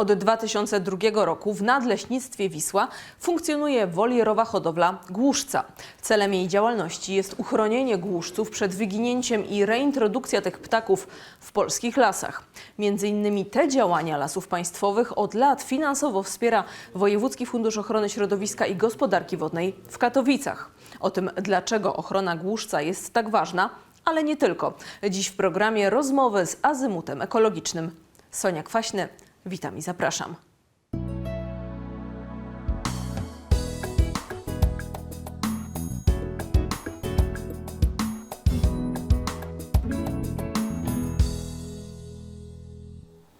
Od 2002 roku w Nadleśnictwie Wisła funkcjonuje wolierowa hodowla głuszca. Celem jej działalności jest uchronienie głuszców przed wyginięciem i reintrodukcja tych ptaków w polskich lasach. Między innymi te działania lasów państwowych od lat finansowo wspiera Wojewódzki Fundusz Ochrony Środowiska i Gospodarki Wodnej w Katowicach. O tym, dlaczego ochrona głuszca jest tak ważna, ale nie tylko. Dziś w programie rozmowy z azymutem ekologicznym. Sonia Kwaśny, witam i zapraszam.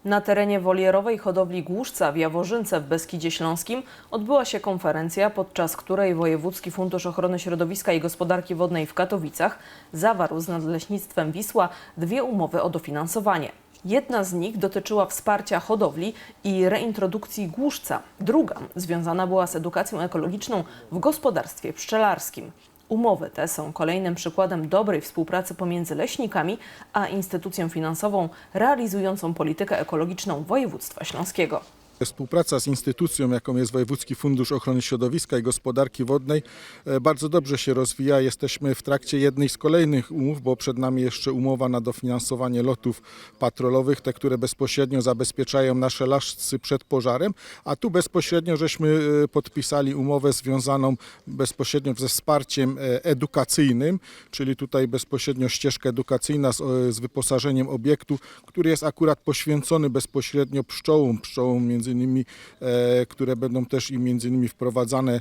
Na terenie wolierowej hodowli głuszca w Jaworzynce w Beskidzie Śląskim odbyła się konferencja, podczas której Wojewódzki Fundusz Ochrony Środowiska i Gospodarki Wodnej w Katowicach zawarł z Nadleśnictwem Wisła dwie umowy o dofinansowanie. Jedna z nich dotyczyła wsparcia hodowli i reintrodukcji głuszca. Druga związana była z edukacją ekologiczną w gospodarstwie pszczelarskim. Umowy te są kolejnym przykładem dobrej współpracy pomiędzy leśnikami a instytucją finansową realizującą politykę ekologiczną województwa śląskiego. Współpraca z instytucją, jaką jest Wojewódzki Fundusz Ochrony Środowiska i Gospodarki Wodnej, e, bardzo dobrze się rozwija. Jesteśmy w trakcie jednej z kolejnych umów, bo przed nami jeszcze umowa na dofinansowanie lotów patrolowych, te, które bezpośrednio zabezpieczają nasze lasy przed pożarem, a tu bezpośrednio żeśmy e, podpisali umowę związaną bezpośrednio ze wsparciem e, edukacyjnym, czyli tutaj bezpośrednio ścieżka edukacyjna z, z wyposażeniem obiektu, który jest akurat poświęcony bezpośrednio pszczołom, pszczołom między innymi, e, które będą też i między innymi wprowadzane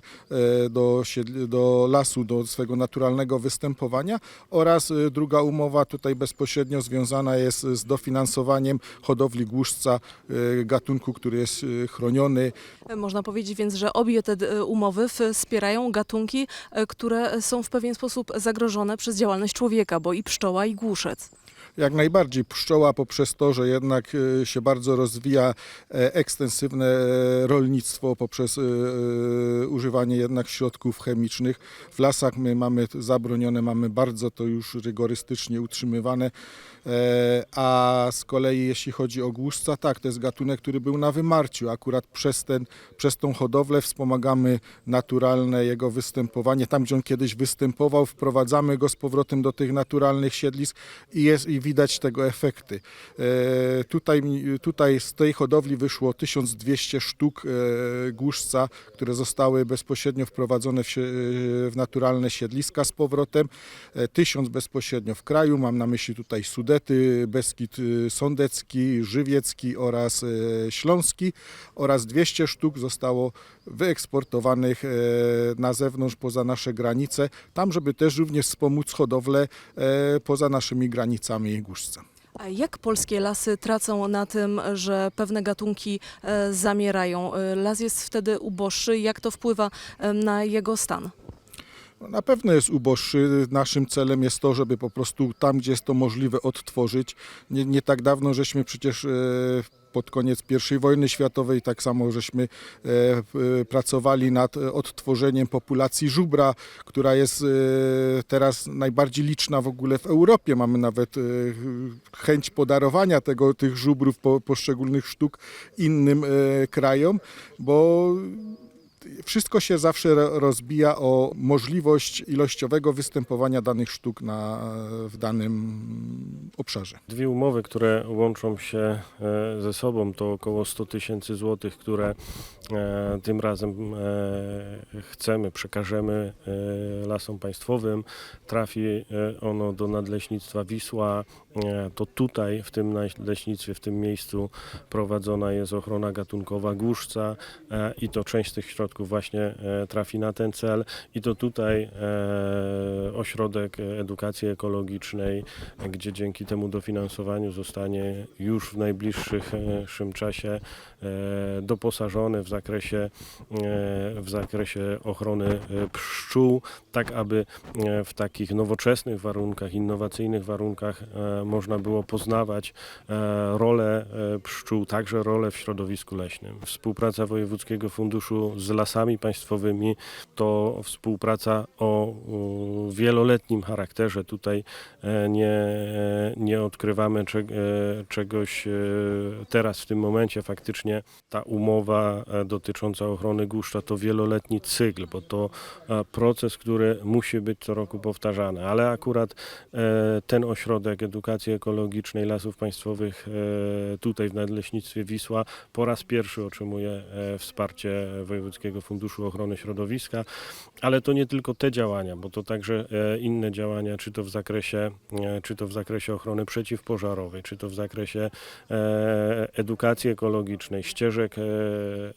e, do, do lasu, do swego naturalnego występowania oraz e, druga umowa tutaj bezpośrednio związana jest z dofinansowaniem hodowli głuszca, gatunku, który jest chroniony. Można powiedzieć więc, że obie te umowy wspierają gatunki, które są w pewien sposób zagrożone przez działalność człowieka, bo i pszczoła, i głuszec. Jak najbardziej pszczoła poprzez to, że jednak e, się bardzo rozwija e, ekstensywne e, rolnictwo poprzez używanie jednak środków chemicznych. W lasach my mamy zabronione, mamy bardzo to już rygorystycznie utrzymywane. A z kolei jeśli chodzi o głuszca, tak, to jest gatunek, który był na wymarciu. Akurat przez, ten, przez tą hodowlę wspomagamy naturalne jego występowanie. Tam, gdzie on kiedyś występował, wprowadzamy go z powrotem do tych naturalnych siedlisk i, jest, i widać tego efekty. E, tutaj, tutaj z tej hodowli wyszło 1200 sztuk e, głuszca, które zostały bezpośrednio wprowadzone w, w naturalne siedliska z powrotem. E, 1000 bezpośrednio w kraju, mam na myśli tutaj Sudety, Beskid e, Sądecki, Żywiecki oraz e, Śląski oraz 200 sztuk zostało wyeksportowanych e, na zewnątrz, poza nasze granice, tam żeby też również wspomóc hodowlę e, poza naszymi granicami głuszca. A jak polskie lasy tracą na tym, że pewne gatunki e, zamierają? Las jest wtedy uboższy. Jak to wpływa na jego stan? No, Na pewno jest uboższy. Naszym celem jest to, żeby po prostu tam, gdzie jest to możliwe, odtworzyć. Nie, nie tak dawno żeśmy przecież pod koniec I wojny światowej tak samo żeśmy e, e, pracowali nad e, odtworzeniem populacji żubra, która jest teraz najbardziej liczna w ogóle w Europie. Mamy nawet chęć podarowania tego, tych żubrów po, poszczególnych sztuk innym krajom, bo wszystko się zawsze ro- rozbija o możliwość ilościowego występowania danych sztuk na, w danym obszarze. Dwie umowy, które łączą się e, ze sobą, to około 100 tysięcy złotych, które e, tym razem e, chcemy, przekażemy lasom państwowym. Trafi ono do nadleśnictwa Wisła. To tutaj, w tym nadleśnictwie, w tym miejscu prowadzona jest ochrona gatunkowa głuszca i to część tych środków właśnie e, trafi na ten cel. I to tutaj e, ośrodek edukacji ekologicznej, gdzie dzięki temu dofinansowaniu zostanie już w najbliższym czasie doposażony w zakresie, e, w zakresie ochrony e, pszczół, tak aby e, w takich nowoczesnych warunkach, innowacyjnych warunkach e, można było poznawać e, rolę e, pszczół, także rolę w środowisku leśnym. Współpraca Wojewódzkiego Funduszu z lasami państwowymi to współpraca o e, wieloletnim charakterze. Tutaj e, nie, nie odkrywamy cze- e, czegoś e, teraz w tym momencie. Faktycznie ta umowa e, dotycząca ochrony Guszcza to wieloletni cykl, bo to e, proces, który musi być co roku powtarzany. Ale akurat e, ten ośrodek edukacji ekologicznej Lasów Państwowych tutaj w Nadleśnictwie Wisła po raz pierwszy otrzymuje wsparcie Wojewódzkiego Funduszu Ochrony Środowiska, ale to nie tylko te działania, bo to także inne działania, czy to w zakresie, czy to w zakresie ochrony przeciwpożarowej, czy to w zakresie edukacji ekologicznej, ścieżek e,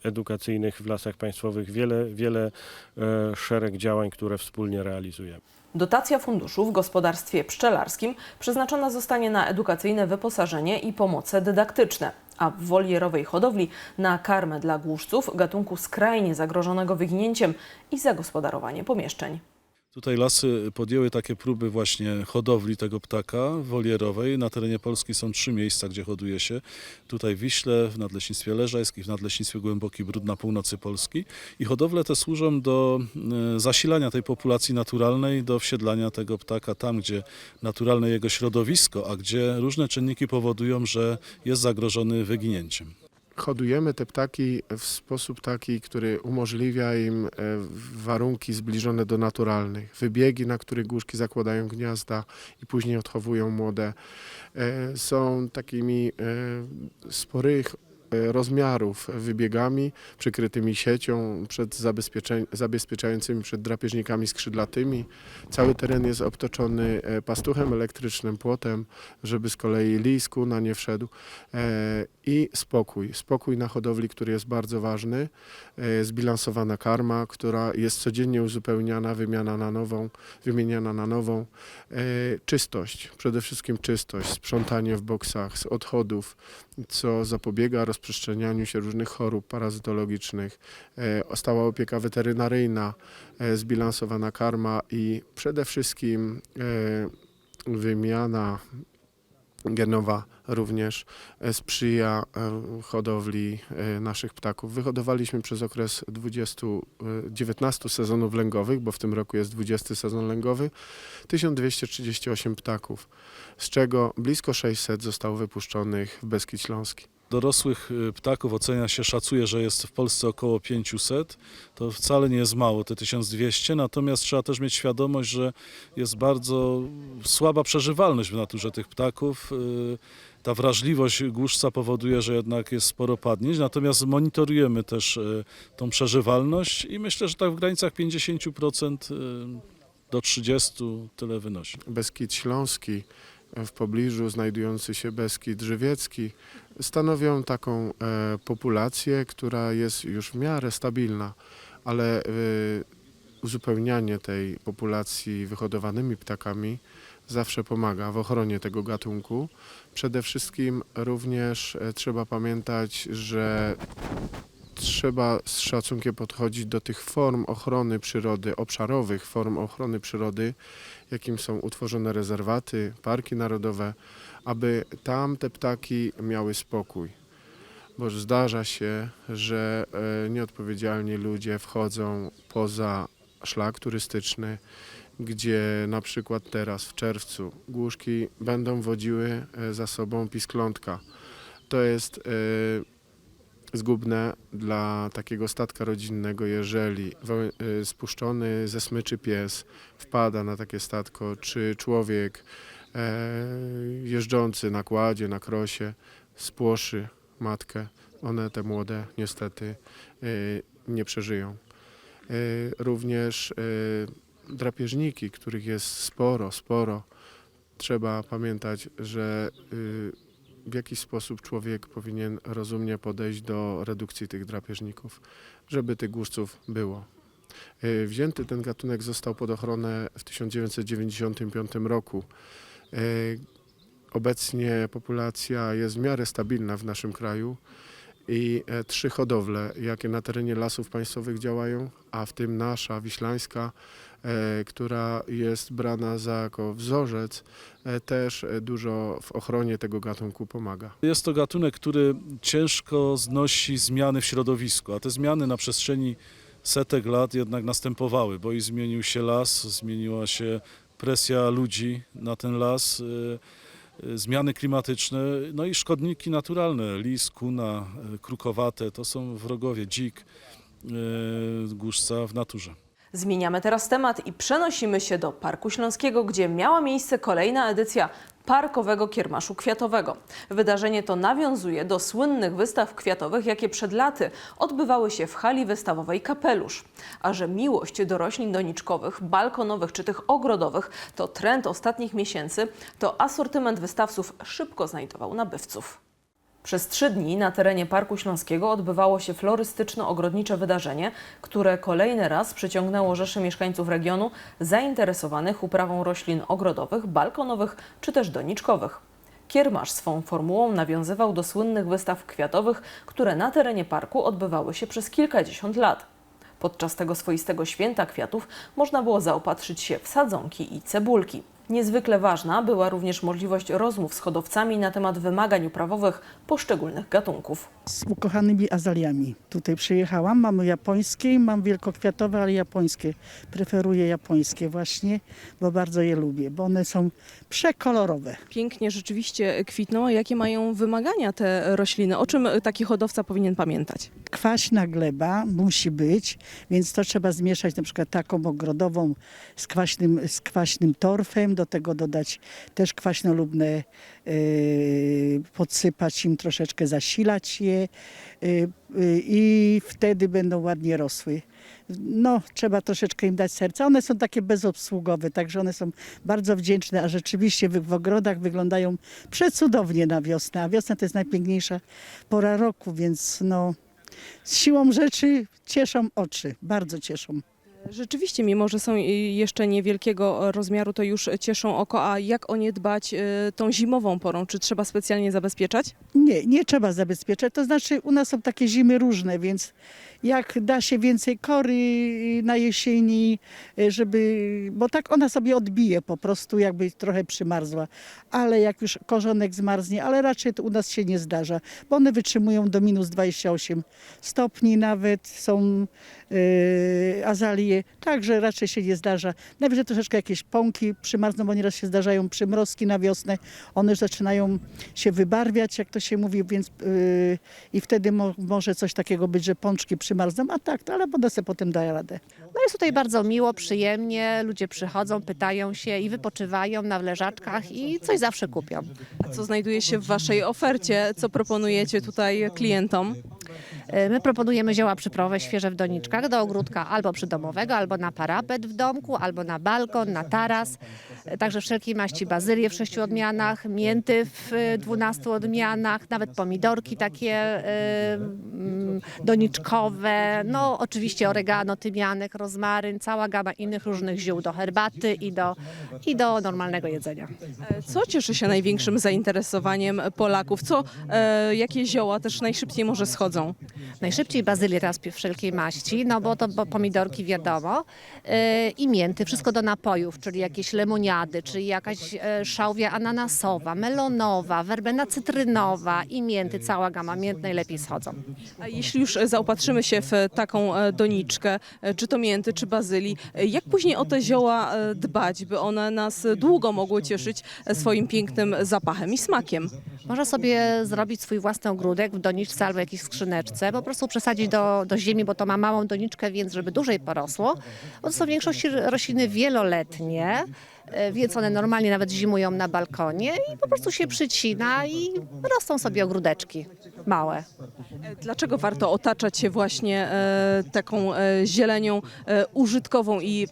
edukacyjnych w Lasach Państwowych, wiele, wiele e, szereg działań, które wspólnie realizujemy. Dotacja funduszu w gospodarstwie pszczelarskim przeznaczona zostanie na edukacyjne wyposażenie i pomoce dydaktyczne, a w wolierowej hodowli na karmę dla głuszców gatunku skrajnie zagrożonego wyginięciem i zagospodarowanie pomieszczeń. Tutaj lasy podjęły takie próby właśnie hodowli tego ptaka wolierowej. Na terenie Polski są trzy miejsca, gdzie hoduje się. Tutaj w Wiśle, w Nadleśnictwie Leżajskim, w Nadleśnictwie Głęboki Brud na północy Polski. I hodowle te służą do e, zasilania tej populacji naturalnej, do wsiedlania tego ptaka tam, gdzie naturalne jego środowisko, a gdzie różne czynniki powodują, że jest zagrożony wyginięciem. Hodujemy te ptaki w sposób taki, który umożliwia im e, warunki zbliżone do naturalnych. Wybiegi, na których główki zakładają gniazda i później odchowują młode, e, są takimi e, sporych rozmiarów wybiegami przykrytymi siecią przed zabezpieczającymi przed drapieżnikami skrzydlatymi. Cały teren jest obtoczony e, pastuchem elektrycznym, płotem, żeby z kolei lis kuna nie wszedł e, i spokój. Spokój na hodowli, który jest bardzo ważny. E, Zbilansowana karma, która jest codziennie uzupełniana, wymiana na nową, wymieniana na nową. E, Czystość, przede wszystkim czystość, sprzątanie w boksach z odchodów, co zapobiega rozprzestrzenianiu się różnych chorób parazytologicznych. E, Stała opieka weterynaryjna, e, zbilansowana karma i przede wszystkim e, wymiana genowa również sprzyja hodowli naszych ptaków. Wyhodowaliśmy przez okres 20, e, 19 sezonów lęgowych, bo w tym roku jest 20 sezon lęgowy, 1238 ptaków, z czego blisko 600 zostało wypuszczonych w Beskid Śląski. Dorosłych y, ptaków ocenia się, szacuje, że jest w Polsce około 500. To wcale nie jest mało, te 1200, natomiast trzeba też mieć świadomość, że jest bardzo słaba przeżywalność w naturze tych ptaków. Y, Ta wrażliwość głuszca powoduje, że jednak jest sporo padnięć, natomiast monitorujemy też y, tą przeżywalność i myślę, że tak w granicach 50% y, do 30% tyle wynosi. Beskid Śląski, w pobliżu znajdujący się Beskid Żywiecki stanowią taką e, populację, która jest już w miarę stabilna, ale e, uzupełnianie tej populacji wyhodowanymi ptakami zawsze pomaga w ochronie tego gatunku. Przede wszystkim również e, trzeba pamiętać, że trzeba z szacunkiem podchodzić do tych form ochrony przyrody, obszarowych form ochrony przyrody, jakim są utworzone rezerwaty, parki narodowe, aby tam te ptaki miały spokój. Bo zdarza się, że e, nieodpowiedzialni ludzie wchodzą poza szlak turystyczny, gdzie na przykład teraz w czerwcu głuszki będą wodziły e, za sobą pisklątka. To jest e, zgubne dla takiego statka rodzinnego, jeżeli y, spuszczony ze smyczy pies wpada na takie statko, czy człowiek e, jeżdżący na kładzie, na krosie spłoszy matkę. One, te młode, niestety y, nie przeżyją. Y, Również drapieżniki, których jest sporo, sporo. Trzeba pamiętać, że w jakiś sposób człowiek powinien rozumnie podejść do redukcji tych drapieżników, żeby tych głuszców było. E, Wzięty ten gatunek został pod ochronę w 1995 roku. E, Obecnie populacja jest w miarę stabilna w naszym kraju i e, trzy hodowle, jakie na terenie lasów państwowych działają, a w tym nasza, wiślańska, która jest brana za jako wzorzec, e, też e, dużo w ochronie tego gatunku pomaga. Jest to gatunek, który ciężko znosi zmiany w środowisku, a te zmiany na przestrzeni setek lat jednak następowały, bo i zmienił się las, zmieniła się presja ludzi na ten las, zmiany klimatyczne, no i szkodniki naturalne, lis, kuna, krukowate, to są wrogowie, dzik, głuszca w naturze. Zmieniamy teraz temat i przenosimy się do Parku Śląskiego, gdzie miała miejsce kolejna edycja Parkowego Kiermaszu Kwiatowego. Wydarzenie to nawiązuje do słynnych wystaw kwiatowych, jakie przed laty odbywały się w hali wystawowej Kapelusz. A że miłość do roślin doniczkowych, balkonowych czy tych ogrodowych to trend ostatnich miesięcy, to asortyment wystawców szybko znajdował nabywców. Przez trzy dni na terenie Parku Śląskiego odbywało się florystyczno-ogrodnicze wydarzenie, które kolejny raz przyciągnęło rzesze mieszkańców regionu zainteresowanych uprawą roślin ogrodowych, balkonowych czy też doniczkowych. Kiermasz swą formułą nawiązywał do słynnych wystaw kwiatowych, które na terenie parku odbywały się przez kilkadziesiąt lat. Podczas tego swoistego święta kwiatów można było zaopatrzyć się w sadzonki i cebulki. Niezwykle ważna była również możliwość rozmów z hodowcami na temat wymagań uprawowych poszczególnych gatunków. Z ukochanymi azaliami. Tutaj przyjechałam, mamy japońskie, mam wielkokwiatowe, ale japońskie. Preferuję japońskie właśnie, bo bardzo je lubię, bo one są przekolorowe. Pięknie rzeczywiście kwitną. A jakie mają wymagania te rośliny? O czym taki hodowca powinien pamiętać? Kwaśna gleba musi być, więc to trzeba zmieszać na przykład taką ogrodową z kwaśnym, z kwaśnym torfem, do tego dodać też kwaśnolubne, yy, podsypać im troszeczkę, zasilać je yy, yy, i wtedy będą ładnie rosły. No, trzeba troszeczkę im dać serca. One są takie bezobsługowe, także one są bardzo wdzięczne, a rzeczywiście w ogrodach wyglądają przecudownie na wiosnę. A wiosna to jest najpiękniejsza pora roku, więc no, z siłą rzeczy cieszą oczy, bardzo cieszą. Rzeczywiście, mimo że są y, jeszcze niewielkiego rozmiaru, to już cieszą oko. A jak o nie dbać y, tą zimową porą? Czy trzeba specjalnie zabezpieczać? Nie, nie trzeba zabezpieczać. To znaczy u nas są takie zimy różne, więc jak da się więcej kory na jesieni, e, żeby, bo tak ona sobie odbije po prostu, jakby trochę przymarzła. Ale jak już korzonek zmarznie, ale raczej to u nas się nie zdarza, bo one wytrzymują do minus 28 stopni nawet, są e, azalie, także raczej się nie zdarza. Najwyżej troszeczkę jakieś pąki przymarzną, bo nieraz się zdarzają przymrozki na wiosnę. One już zaczynają się wybarwiać, jak to się mówi, więc yy, i wtedy mo, może coś takiego być, że pączki przymarzną, a tak, to, ale woda sobie potem daje radę. No jest tutaj bardzo miło, przyjemnie, ludzie przychodzą, pytają się i wypoczywają na leżaczkach i coś zawsze kupią. A co znajduje się w Waszej ofercie? Co proponujecie tutaj klientom? E, My proponujemy zioła przyprawowe świeże w doniczkach do ogródka albo przydomowego, albo na parapet w domku, albo na balkon, na taras. E, Także wszelkiej maści bazylie w sześciu odmianach, mięty w e, dwunastu odmianach, nawet pomidorki takie mm, doniczkowe, no oczywiście oregano, tymianek, rozmaryn, cała gama innych różnych ziół do herbaty i do, i do normalnego jedzenia. Co cieszy się największym zainteresowaniem Polaków? Co, jakie zioła też najszybciej może schodzą? Najszybciej bazylię teraz wszelkiej maści, no bo to bo pomidorki wiadomo yy, i mięty, wszystko do napojów, czyli jakieś lemoniady, czyli jakaś e, szałwia ananasowa, melonowa, werbena cytrynowa i mięty, cała gama mięt najlepiej schodzą. A jeśli już zaopatrzymy się w taką e, doniczkę, e, czy to mięty, czy bazylii, e, jak później o te zioła e, dbać, by one nas długo mogły cieszyć e, swoim pięknym zapachem i smakiem? Można sobie zrobić swój własny ogródek w doniczce albo jakiejś skrzyneczce, po prostu przesadzić do, do ziemi, bo to ma małą doniczkę, więc żeby dłużej porosło. Bo to są w większości rośliny wieloletnie, więc one normalnie nawet zimują na balkonie i po prostu się przycina i rosną sobie ogródeczki małe. E, Dlaczego warto otaczać się właśnie e, taką e, zielenią e, użytkową i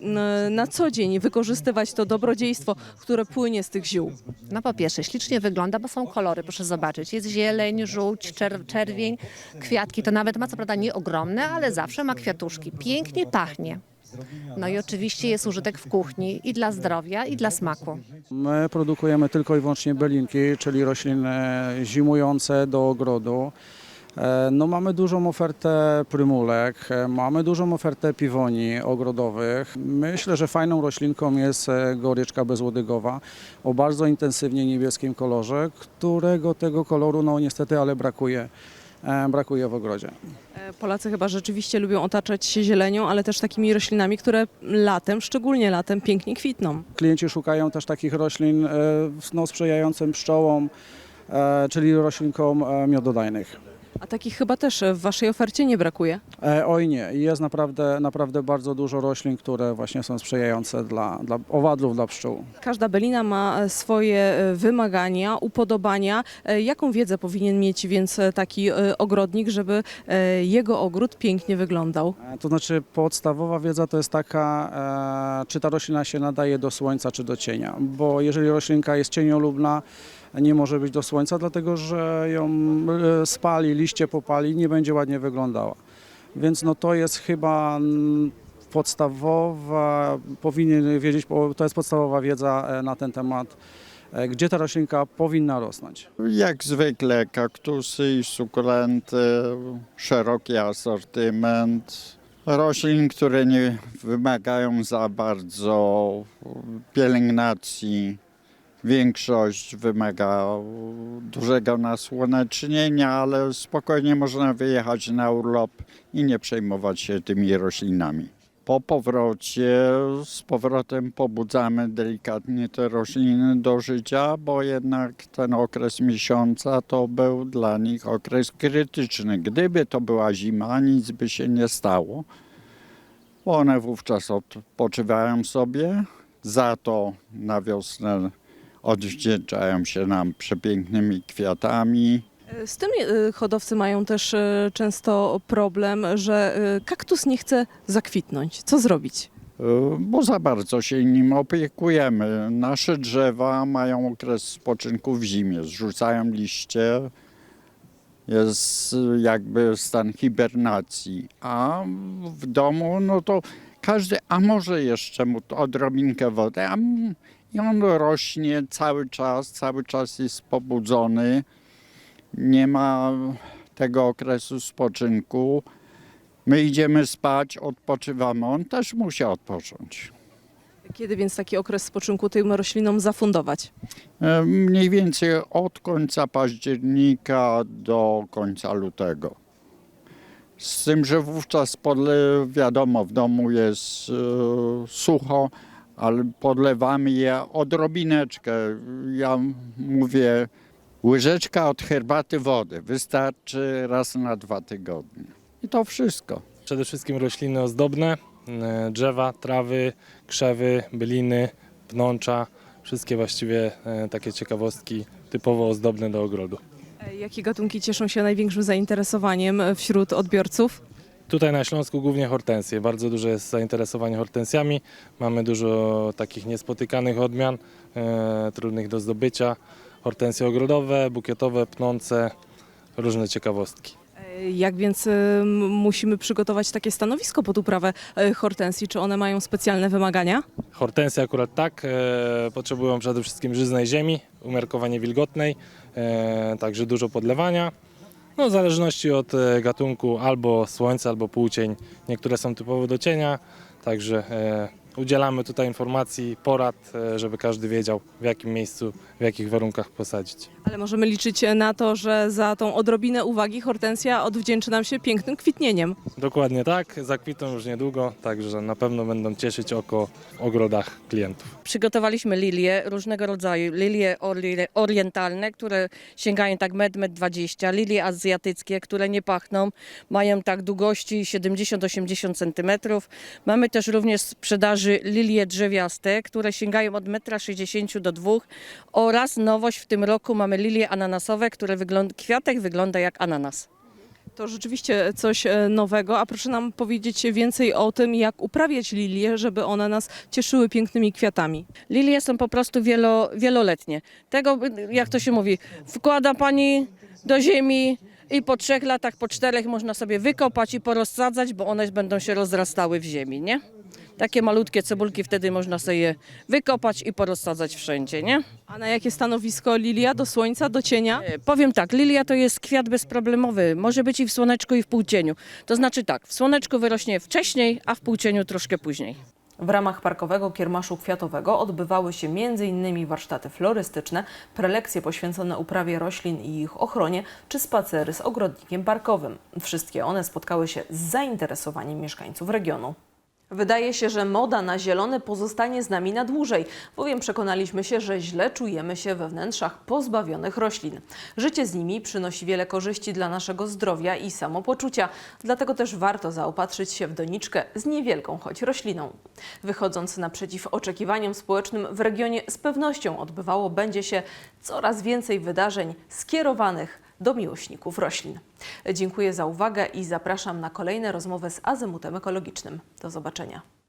na co dzień wykorzystywać to dobrodziejstwo, które płynie z tych ziół? No po pierwsze, ślicznie wygląda, bo są kolory, proszę zobaczyć. Jest zieleń, żółć, czer czerwień, kwiatki. To nawet ma co prawda nie ogromne, ale zawsze ma kwiatuszki. Pięknie pachnie. No i oczywiście jest użytek w kuchni i dla zdrowia, i dla smaku. My produkujemy tylko i wyłącznie belinki, czyli rośliny zimujące do ogrodu. E, No, mamy dużą ofertę prymulek, e, mamy dużą ofertę piwoni ogrodowych. Myślę, że fajną roślinką jest e, goryczka bezłodygowa o bardzo intensywnie niebieskim kolorze, którego tego koloru no niestety ale brakuje brakuje w ogrodzie. E, Polacy chyba rzeczywiście lubią otaczać się zielenią, ale też takimi roślinami, które latem, szczególnie latem, pięknie kwitną. Klienci szukają też takich roślin e, no, sprzyjającym pszczołom, e, czyli roślinkom e, miododajnych. A takich chyba też w waszej ofercie nie brakuje. E, oj nie, jest naprawdę, naprawdę bardzo dużo roślin, które właśnie są sprzyjające dla, dla owadlów, dla pszczół. Każda belina ma e, swoje e, wymagania, upodobania. E, Jaką wiedzę powinien mieć więc e, taki e, ogrodnik, żeby e, jego ogród pięknie wyglądał? E, To znaczy podstawowa wiedza to jest taka, e, czy ta roślina się nadaje do słońca, czy do cienia. Bo jeżeli roślinka jest cieniolubna, nie może być do słońca, dlatego że ją e, spali, liście popali, nie będzie ładnie wyglądała. Więc no to jest chyba podstawowa, powinien wiedzieć, to jest podstawowa wiedza e, na ten temat, e, gdzie ta roślinka powinna rosnąć. Jak zwykle kaktusy i sukulenty, szeroki asortyment. Roślin, które nie wymagają za bardzo pielęgnacji. Większość wymaga dużego nasłonecznienia, ale spokojnie można wyjechać na urlop i nie przejmować się tymi roślinami. Po powrocie z powrotem pobudzamy delikatnie te rośliny do życia, bo jednak ten okres miesiąca to był dla nich okres krytyczny. Gdyby to była zima, nic by się nie stało. One wówczas odpoczywają sobie, za to na wiosnę odwdzięczają się nam przepięknymi kwiatami. Z tym e, hodowcy mają też e, często problem, że e, kaktus nie chce zakwitnąć. Co zrobić? Y, bo za bardzo się nim opiekujemy. Nasze drzewa mają okres spoczynku w zimie, zrzucają liście, jest y, jakby stan hibernacji, a w domu no to każdy, a może jeszcze mu odrobinkę wody, a i on rośnie cały czas, cały czas jest pobudzony, nie ma tego okresu spoczynku. My idziemy spać, odpoczywamy, on też musi odpocząć. Kiedy więc taki okres spoczynku tym roślinom zafundować? E, Mniej więcej od końca października do końca lutego. Z tym, że wówczas podle, wiadomo, w domu jest e, sucho, ale podlewamy je odrobineczkę. Ja mówię, łyżeczka od herbaty wody wystarczy raz na dwa tygodnie. I to wszystko. Przede wszystkim rośliny ozdobne, e, drzewa, trawy, krzewy, byliny, pnącza, wszystkie właściwie e, takie ciekawostki typowo ozdobne do ogrodu. Jakie gatunki cieszą się największym zainteresowaniem wśród odbiorców? Tutaj na Śląsku głównie hortensje. Bardzo duże jest zainteresowanie hortensjami. Mamy dużo takich niespotykanych odmian, e, trudnych do zdobycia. Hortensje ogrodowe, bukietowe, pnące, różne ciekawostki. E, Jak więc e, musimy przygotować takie stanowisko pod uprawę e, hortensji? Czy one mają specjalne wymagania? Hortensje akurat tak, potrzebują przede wszystkim żyznej ziemi, umiarkowanie wilgotnej, także dużo podlewania. No, w zależności od gatunku albo słońce, albo półcień. Niektóre są typowo do cienia, także udzielamy tutaj informacji, porad, e, żeby każdy wiedział w jakim miejscu, w jakich warunkach posadzić. Ale możemy liczyć na to, że za tą odrobinę uwagi hortensja odwdzięczy nam się pięknym kwitnieniem. Dokładnie tak, zakwitną już niedługo, także na pewno będą cieszyć oko w ogrodach klientów. Przygotowaliśmy lilie różnego rodzaju, lilie ori- orientalne, które sięgają tak 1,20 m, lilie azjatyckie, które nie pachną, mają tak długości 70-80 cm. Mamy też również w sprzedaży lilie drzewiaste, które sięgają od 1,60 m do 2 m oraz nowość w tym roku mamy lilie ananasowe, które wygląda, kwiatek wygląda jak ananas. To rzeczywiście coś e, nowego, a proszę nam powiedzieć więcej o tym, jak uprawiać lilie, żeby one nas cieszyły pięknymi kwiatami. Lilie są po prostu wielo, wieloletnie. Tego, jak to się mówi, wkłada pani do ziemi i po trzech latach, po czterech można sobie wykopać i porozsadzać, bo one będą się rozrastały w ziemi, nie? Takie malutkie cebulki wtedy można sobie wykopać i porozsadzać wszędzie, nie? A na jakie stanowisko lilia? Do słońca, do cienia? E, Powiem tak, lilia to jest kwiat bezproblemowy. Może być i w słoneczku, i w półcieniu. To znaczy tak, w słoneczku wyrośnie wcześniej, a w półcieniu troszkę później. W ramach parkowego kiermaszu kwiatowego odbywały się m.in. warsztaty florystyczne, prelekcje poświęcone uprawie roślin i ich ochronie, czy spacery z ogrodnikiem parkowym. Wszystkie one spotkały się z zainteresowaniem mieszkańców regionu. Wydaje się, że moda na zielone pozostanie z nami na dłużej, bowiem przekonaliśmy się, że źle czujemy się we wnętrzach pozbawionych roślin. Życie z nimi przynosi wiele korzyści dla naszego zdrowia i samopoczucia, dlatego też warto zaopatrzyć się w doniczkę z niewielką choć rośliną. Wychodząc naprzeciw oczekiwaniom społecznym w regionie z pewnością odbywało będzie się coraz więcej wydarzeń skierowanych do miłośników roślin. Dziękuję za uwagę i zapraszam na kolejne rozmowy z Azymutem Ekologicznym. Do zobaczenia.